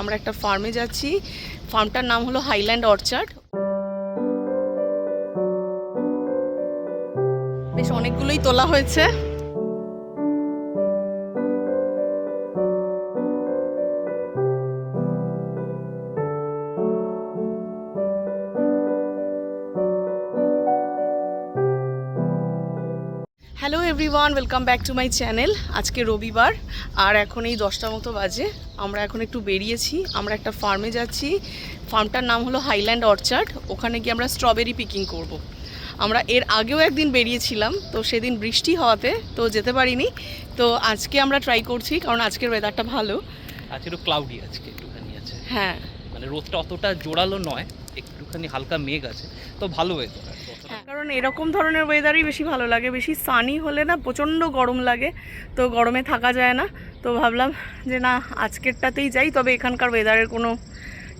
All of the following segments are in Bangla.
আমরা একটা ফার্মে যাচ্ছি। ফার্মটার নাম হলো হাইল্যান্ড অর্চার্ড বেশ অনেকগুলোই তোলা হয়েছে। Hello everyone welcome back to my channel আজকে রবিবার, আর এখন এই দশটা মতো বাজে। আমরা এখন একটু বেরিয়েছি আমরা একটা ফার্মে যাচ্ছি। ফার্মটার নাম হলো হাইল্যান্ড অর্চার্ড ওখানে গিয়ে আমরা স্ট্রবেরি পিকিং করব। আমরা এর আগেও একদিন বেরিয়েছিলাম তো সেদিন বৃষ্টি হওয়াতে তো যেতে পারিনি। তো আজকে আমরা ট্রাই করছি কারণ আজকের ওয়েদারটা ভালো। আজকে একটু ক্লাউডি আজকে একটুখানি আছে। হ্যাঁ। মানে রোদটা অতটা জোরালো নয় একটুখানি হালকা মেঘ আছে তো ভালো ওয়েদার হ্যাঁ, কারণ এরকম ধরনের ওয়েদারই বেশি ভালো লাগে। বেশি সানি হলে না প্রচণ্ড গরম লাগে তো গরমে থাকা যায় না। তো ভাবলাম যে না, আজকেরটাতেই যাই, তবে এখানকার ওয়েদারের কোনো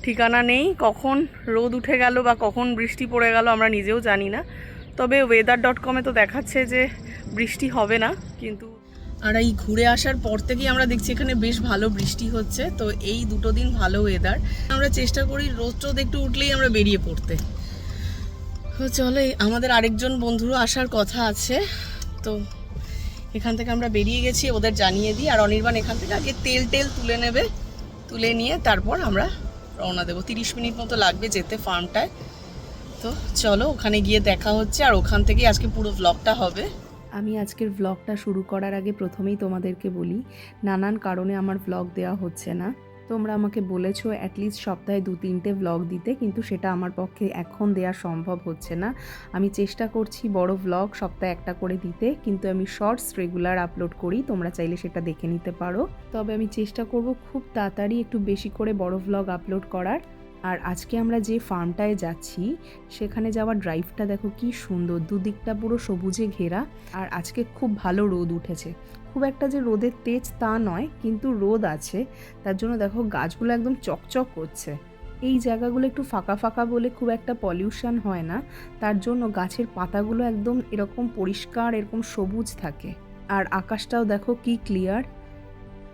ঠিকানা নেই। কখন রোদ উঠে গেল বা কখন বৃষ্টি পড়ে গেল আমরা নিজেও জানি না। তবে ওয়েদার ডট কমে তো দেখাচ্ছে যে বৃষ্টি হবে না, কিন্তু আর এই ঘুরে আসার পর থেকেই আমরা দেখছি এখানে বেশ ভালো বৃষ্টি হচ্ছে। তো এই দুটো দিন ভালো ওয়েদার আমরা চেষ্টা করি রোদ রোদ একটু উঠলেই আমরা বেরিয়ে পড়তে। তো আমাদের আরেকজন বন্ধুরও আসার কথা আছে। তো এখান থেকে আমরা বেরিয়ে গেছি, ওদের জানিয়ে দিই। আর অনির্বাণ এখান থেকে আগে তেল টেল তুলে নেবে, তুলে নিয়ে তারপর আমরা রওনা দেবো। তিরিশ মিনিট মতো লাগবে যেতে ফার্মটায়। তো চলো, ওখানে গিয়ে দেখা হচ্ছে। আর ওখান থেকেই আজকে পুরো ব্লগটা হবে। আমি আজকের ব্লগটা শুরু করার আগে প্রথমেই তোমাদেরকে বলি, নানান কারণে আমার ব্লগ দেওয়া হচ্ছে না। তোমরা আমাকে বলেছ অ্যাটলিস্ট সপ্তাহে দু তিনটে ভ্লগ দিতে, কিন্তু সেটা আমার পক্ষে এখন দেওয়া সম্ভব হচ্ছে না। আমি চেষ্টা করছি বড় ভ্লগ সপ্তাহে একটা করে দিতে, কিন্তু আমি শর্টস রেগুলার আপলোড করি, তোমরা চাইলে সেটা দেখে নিতে পারো। তবে আমি চেষ্টা করব খুব তাড়াতাড়ি একটু বেশি করে বড় ভ্লগ আপলোড করার। আর আজকে আমরা যে ফার্মটায় যাচ্ছি, সেখানে যাওয়ার ড্রাইভটা দেখো কি সুন্দর, দুদিকটা পুরো সবুজে ঘেরা। আর আজকে খুব ভালো রোদ উঠেছে। খুব একটা যে রোদের তেজ তা নয়, কিন্তু রোদ আছে। তার জন্য দেখো গাছগুলো একদম চকচক করছে। এই জায়গাগুলো একটু ফাঁকা ফাঁকা বলে খুব একটা পলিউশন হয় না। তার জন্য গাছের পাতাগুলো একদম এরকম পরিষ্কার, এরকম সবুজ থাকে। আর আকাশটাও দেখো কি ক্লিয়ার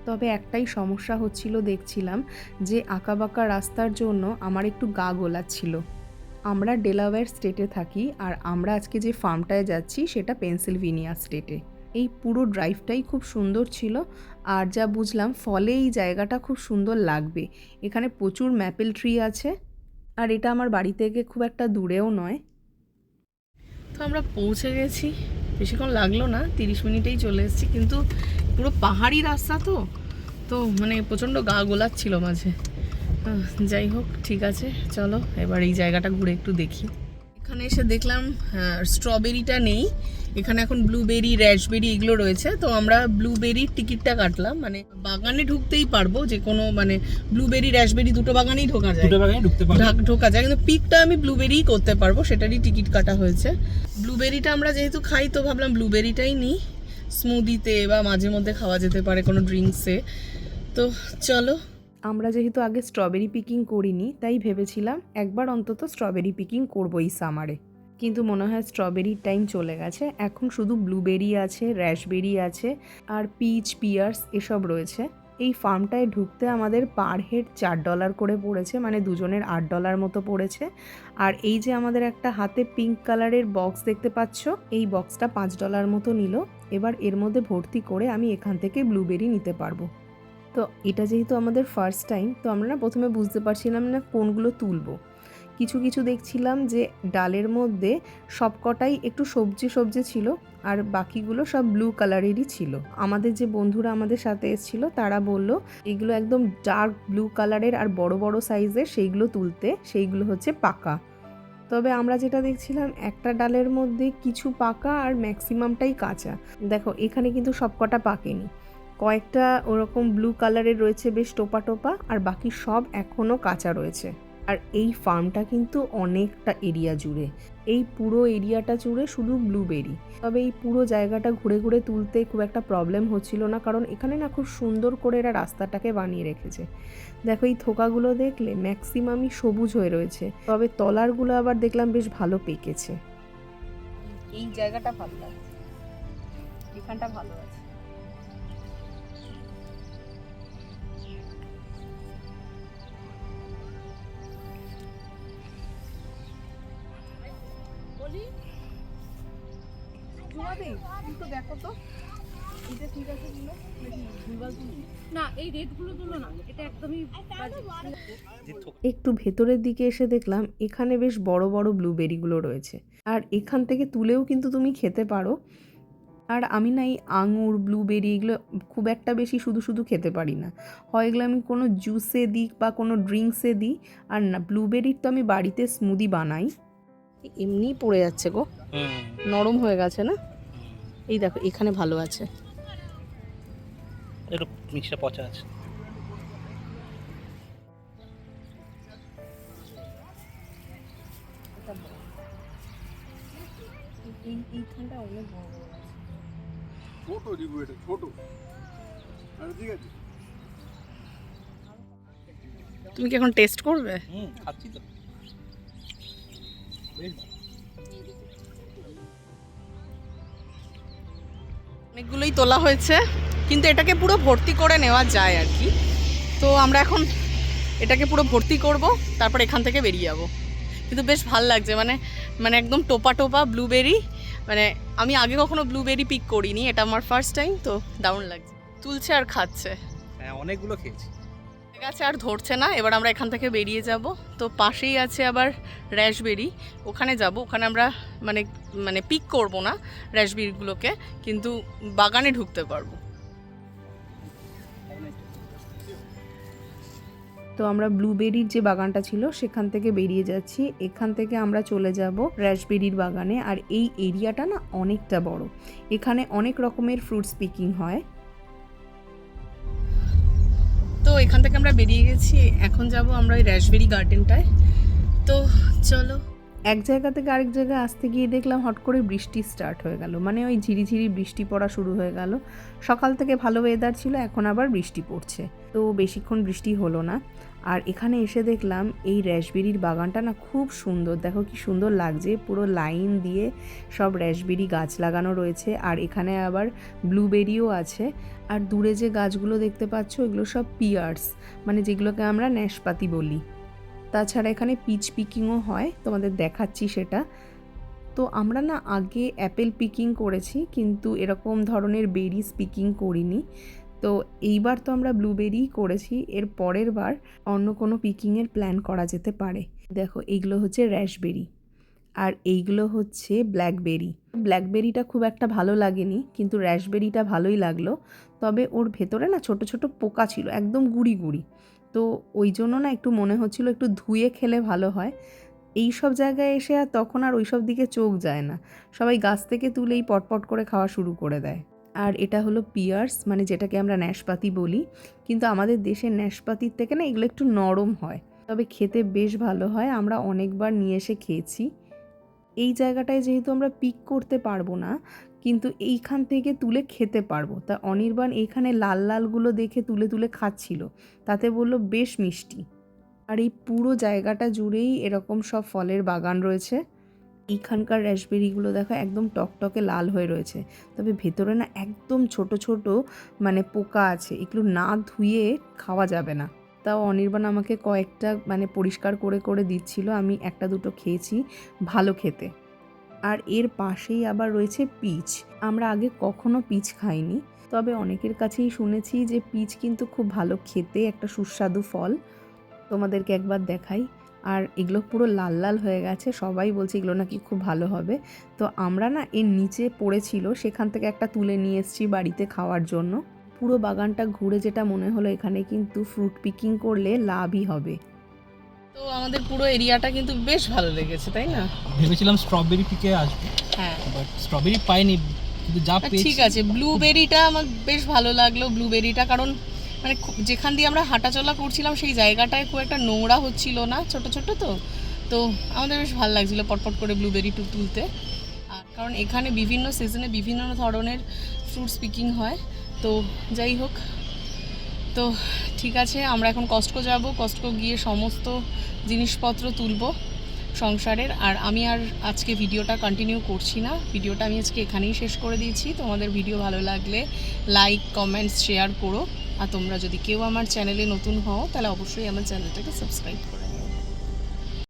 তবে একটাই সমস্যা হচ্ছিল দেখছিলাম যে আঁকাবাঁকা রাস্তার জন্য আমার একটু গা গোলাচ্ছিল। আমরা ডেলাওয়্যার স্টেটে থাকি আর আমরা আজকে যে ফার্মটায় যাচ্ছি সেটা পেনসিলভেনিয়া স্টেটে এই পুরো ড্রাইভটাই খুব সুন্দর ছিল। আর যা বুঝলাম, ফলে এই জায়গাটা খুব সুন্দর লাগবে। এখানে প্রচুর ম্যাপেল ট্রি আছে। আর এটা আমার বাড়ি থেকে খুব একটা দূরেও নয়। তো আমরা পৌঁছে গেছি। বেশিক্ষণ লাগল না, তিরিশ মিনিটেই চলে এসেছি। কিন্তু পুরো পাহাড়ি রাস্তা তো। তো মানে প্রচণ্ড গা গোলাচ্ছিল মাঝে। যাই হোক, ঠিক আছে। চলো, এবার এই জায়গাটা ঘুরে একটু দেখি। এখানে এসে দেখলাম স্ট্রবেরিটা নেই। এখানে এখন ব্লুবেরি র্যাশবেরি এগুলো রয়েছে। তো আমরা ব্লুবেরির টিকিটটা কাটলাম। মানে বাগানে ঢুকতেই পারব যে কোনো মানে ব্লুবেরি র্যাশবেরি দুটো বাগানেই ঢোকা যায়। দুটো বাগানে ঢুকতে পারবে। ঢাক- ঢোকা যায়। কিন্তু পিকটা আমি ব্লুবেরিই করতে পারব সেটারই টিকিট কাটা হয়েছে। ব্লুবেরিটা আমরা যেহেতু খাই তো ভাবলাম ব্লুবেরিটাই নিই। স্মুদিতে বা মাঝে মধ্যে খাওয়া যেতে পারে কোনো ড্রিঙ্কসে তো চলো আমরা যেহেতু আগে স্ট্রবেরি পিকিং করিনি, তাই ভেবেছিলাম একবার অন্তত স্ট্রবেরি পিকিং করব এই সামারে কিন্তু মনে হয় স্ট্রবেরির টাইম চলে গেছে। এখন শুধু ব্লুবেরি আছে র্যাশবেরি আছে, আর পিচ পিয়ার্স এসব রয়েছে। এই ফার্মটায় ঢুকতে আমাদের পার হেড চার ডলার করে পড়েছে মানে দুজনের আট ডলার মতো পড়েছে। আর এই যে আমাদের একটা হাতে পিঙ্ক কালারের বক্স দেখতে পাচ্ছ, এই বক্সটা পাঁচ ডলার মতো নিল। এবার এর মধ্যে ভর্তি করে আমি এখান থেকে ব্লুবেরি নিতে পারব। তো এটা যেহেতু আমাদের ফার্স্ট টাইম তো আমরা না প্রথমে বুঝতে পারছিলাম না কোনগুলো তুলবো। কিছু কিছু দেখছিলাম যে ডালের মধ্যে সবকটাই একটু সবজি সবজি ছিল আর বাকিগুলো সব ব্লু কালারেরই ছিল। আমাদের যে বন্ধুরা আমাদের সাথে এসেছিল, তারা বলল, এগুলো একদম ডার্ক ব্লু কালারের আর বড় বড় সাইজের সেইগুলো তুলতে, সেইগুলো হচ্ছে পাকা। তবে আমরা যেটা দেখছিলাম, একটা ডালের মধ্যে কিছু পাকা আর ম্যাক্সিমামটাই কাঁচা। দেখো, এখানে কিন্তু সবকটা পাকেনি। কয়েকটা ওরকম ব্লু কালারের রয়েছে বেশ টোপা টোপা, আর বাকি সব এখনও কাঁচা রয়েছে। আর এই ফার্মটা কিন্তু অনেকটা এরিয়া জুড়ে। এই পুরো এরিয়াটা জুড়ে শুধু ব্লুবেরি তবে এই পুরো জায়গাটা ঘুরে ঘুরে তুলতে খুব একটা প্রবলেম হচ্ছিল না, কারণ এখানে না খুব সুন্দর করে এরা রাস্তাটাকে বানিয়ে রেখেছে। দেখো, এই থোকাগুলো দেখলে ম্যাক্সিমামই সবুজ হয়ে রয়েছে। তবে তলারগুলো আবার দেখলাম বেশ ভালো পেকেছে। এই জায়গাটা ভালো লাগছে। এখানটা ভালো আছে একটু দেখো তো। এটা ঠিক আছে কিনা নাকি ভুলভাল তুলছি না এই রেটগুলো তুলো না। এটা একদমই বাজে। যে থোক- একটু ভেতরের দিকে এসে দেখলাম এখানে বেশ বড় বড় ব্লুবেরিগুলো রয়েছে। আর এখান থেকে তুলেও কিন্তু তুমি খেতে পারো। আর আমি না এই আঙুর ব্লুবেরি এগুলো খুব একটা বেশি শুধু শুধু খেতে পারি না। হয় এগুলো আমি কোনো জুসে দিই বা কোনো ড্রিঙ্কসে দিই। আর না ব্লুবেরির তো আমি বাড়িতে স্মুদি বানাই। এমনিই পড়ে যাচ্ছে গো। নরম হয়ে গেছে না। এই দেখো এখানে ভালো আছে। একটু মিষ্টিটা পচা আছে। এইখানটা অনেক বড় বড় আছে ছোট দিব এটা ছোট আরে ঠিক আছে তুমি কি এখন টেস্ট করবে? হুম খাচ্ছি তো। বেশ অনেকগুলোই তোলা হয়েছে, কিন্তু এটাকে পুরো ভর্তি করে নেওয়া যায় আর কি। তো আমরা এখন এটাকে পুরো ভর্তি করব, তারপর এখান থেকে বেরিয়ে যাব। কিন্তু বেশ ভালো লাগছে মানে মানে একদম টোপা টোপা ব্লুবেরি মানে আমি আগে কখনো ব্লুবেরি পিক করিনি, এটা আমার ফার্স্ট টাইম তো দারুণ লাগছে। তুলছে আর খাচ্ছে। হ্যাঁ অনেকগুলো খেয়েছি। আছে আর ধরছে না। এবার আমরা এখান থেকে বেরিয়ে যাব। তো পাশেই আছে আবার র্যাশবেরি ওখানে যাব। ওখানে আমরা মানে মানে পিক করব না র্যাশবেরিগুলোকে কিন্তু বাগানে ঢুকতে পারব। তো আমরা ব্লুবেরির যে বাগানটা ছিল, সেখান থেকে বেরিয়ে যাচ্ছি। এখান থেকে আমরা চলে যাব র্যাশবেরির বাগানে। আর এই এরিয়াটা না অনেকটা বড়। এখানে অনেক রকমের ফ্রুটস পিকিং হয়। তো এখান থেকে আমরা বেরিয়ে গেছি। এখন যাব আমরা ওই র্যাশবেরি গার্ডেনটায়। তো চলো। এক জায়গা থেকে আরেক জায়গায় আসতে গিয়ে দেখলাম হট করে বৃষ্টি স্টার্ট হয়ে গেল। মানে ওই ঝিরিঝিরি বৃষ্টি পড়া শুরু হয়ে গেল। সকাল থেকে ভালো ওয়েদার ছিল, এখন আবার বৃষ্টি পড়ছে। তো বেশিক্ষণ বৃষ্টি হলো না। আর এখানে এসে দেখলাম এই র্যাশবেরির বাগানটা না খুব সুন্দর। দেখো কি সুন্দর লাগছে। পুরো লাইন দিয়ে সব র্যাশবেরি গাছ লাগানো রয়েছে। আর এখানে আবার ব্লুবেরিও আছে। আর দূরে যে গাছগুলো দেখতে পাচ্ছ, এগুলো সব পিয়ার্স মানে যেগুলোকে আমরা ন্যাশপাতি বলি। তাছাড়া এখানে পিচ পিকিংও হয়। তোমাদের দেখাচ্ছি সেটা। তো আমরা না আগে অ্যাপেল পিকিং করেছি, কিন্তু এরকম ধরনের বেরিজ পিকিং করিনি। তো এইবার তো আমরা ব্লুবেরিই করেছি, এর পরের বার অন্য কোনো পিকিংয়ের প্ল্যান করা যেতে পারে। দেখো, এইগুলো হচ্ছে র্যাশবেরি আর এইগুলো হচ্ছে ব্ল্যাকবেরি ব্ল্যাকবেরিটা খুব একটা ভালো লাগেনি, কিন্তু র্যাশবেরিটা ভালোই লাগল। তবে ওর ভেতরে না ছোট ছোট পোকা ছিল, একদম গুড়ি গুড়ি। তো ওই জন্য না একটু মনে হচ্ছিল একটু ধুয়ে খেলে ভালো হয়। এই সব জায়গায় এসে আর তখন আর ওই সব দিকে চোখ যায় না। সবাই গাছ থেকে তুলেই পটপট করে খাওয়া শুরু করে দেয়। আর এটা হলো পিয়ার্স মানে যেটাকে আমরা ন্যাশপাতি বলি। কিন্তু আমাদের দেশের ন্যাশপাতির থেকে না এগুলো একটু নরম হয়। তবে খেতে বেশ ভালো হয়, আমরা অনেকবার নিয়ে এসে খেয়েছি। এই জায়গাটায় যেহেতু আমরা পিক করতে পারব না, কিন্তু এইখান থেকে তুলে খেতে পারব। তা অনির্বাণ এইখানে লাল লালগুলো দেখে তুলে তুলে খাচ্ছিল, তাতে বলল বেশ মিষ্টি। আর এই পুরো জায়গাটা জুড়েই এরকম সব ফলের বাগান রয়েছে। এইখানকার র্যাশবেরিগুলো দেখো একদম টকটকে লাল হয়ে রয়েছে। তবে ভেতরে না একদম ছোট ছোট মানে পোকা আছে, এগুলো না ধুয়ে খাওয়া যাবে না। তাও অনির্বাণ আমাকে কয়েকটা মানে পরিষ্কার করে করে দিচ্ছিল, আমি একটা দুটো খেয়েছি, ভালো খেতে। আর এর পাশেই আবার রয়েছে পিচ আমরা আগে কখনো পিচ খাইনি, তবে অনেকের কাছেই শুনেছি যে পিচ কিন্তু খুব ভালো খেতে একটা সুস্বাদু ফল। তোমাদেরকে একবার দেখাই। আর এগুলো পুরো লাল লাল হয়ে গেছে। সবাই বলছে এগুলো নাকি খুব ভালো হবে। তো আমরা না এর নিচে পড়েছিল সেখান থেকে একটা তুলে নিয়ে এসেছি বাড়িতে খাওয়ার জন্য। পুরো বাগানটা ঘুরে যেটা মনে হলো এখানে কিন্তু ফ্রুট পিকিং করলে লাভই হবে। তো আমাদের পুরো এরিয়াটা কিন্তু বেশ ভালো লেগেছে তাই না? ভেবেছিলাম স্ট্রবেরি পিকে আসবে। হ্যাঁ। বাট স্ট্রবেরি পাইনি কিন্তু যা পেয়েছি। ঠিক আছে ব্লুবেরিটা আমার বেশ ভালো লাগল ব্লুবেরিটা কারণ মানে যেখান দিয়ে আমরা হাঁটাচলা করছিলাম, সেই জায়গাটায় খুব একটা নোংরা হচ্ছিল না, ছোট ছোট তো। তো আমাদের বেশ ভালো লাগছিল পটপট করে ব্লুবেরি টু তুলতে। আর কারণ এখানে বিভিন্ন সিজনে বিভিন্ন ধরনের ফ্রুটস পিকিং হয়। তো যাই হোক, তো ঠিক আছে, আমরা এখন কস্টকো যাব। কস্টকো গিয়ে সমস্ত জিনিসপত্র তুলব। সংসারের, আর আমি আর আজকে ভিডিওটা কন্টিনিউ করছি না। ভিডিওটা আমি আজকে এখানেই শেষ করে দিয়েছি। তোমাদের ভিডিও ভালো লাগলে লাইক কমেন্টস শেয়ার করো। আর তোমরা যদি কেউ আমার চ্যানেলে নতুন হও, তাহলে অবশ্যই আমার চ্যানেলটাকে সাবস্ক্রাইব করে।